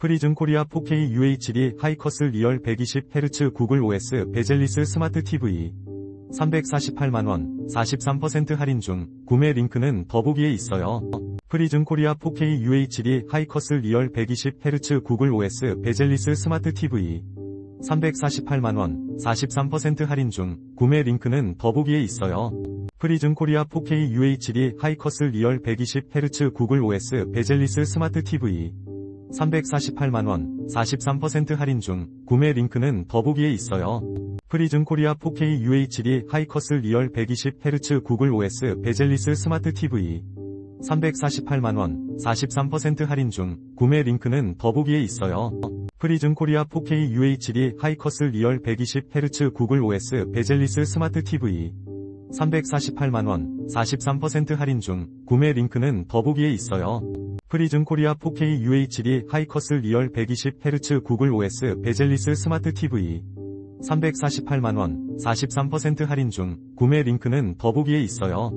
프리즘 코리아 4K UHD 하이커스 리얼 120Hz 구글 OS 베젤리스 스마트 TV 348만원 43% 할인 중 구매 링크는 더보기에 있어요. 프리즘 코리아 4K UHD 하이커스 리얼 120Hz 구글 OS 베젤리스 스마트 TV 348만원 43% 할인 중 구매 링크는 더보기에 있어요. 프리즘 코리아 4K UHD 하이커스 리얼 120Hz 구글 OS 베젤리스 스마트 TV 348만원 43% 할인 중 구매 링크는 더보기에 있어요. 프리즘 코리아 4K UHD 하이커스 리얼 120Hz 구글 OS 베젤리스 스마트 TV 348만원 43% 할인 중 구매 링크는 더보기에 있어요. 프리즘 코리아 4K UHD 하이커스 리얼 120Hz 구글 OS 베젤리스 스마트 TV 348만원 43% 할인 중 구매 링크는 더보기에 있어요. 프리즘 코리아 4K UHD 하이커스 리얼 120Hz 구글 OS 베젤리스 스마트 TV 348만원 43% 할인 중 구매 링크는 더보기에 있어요.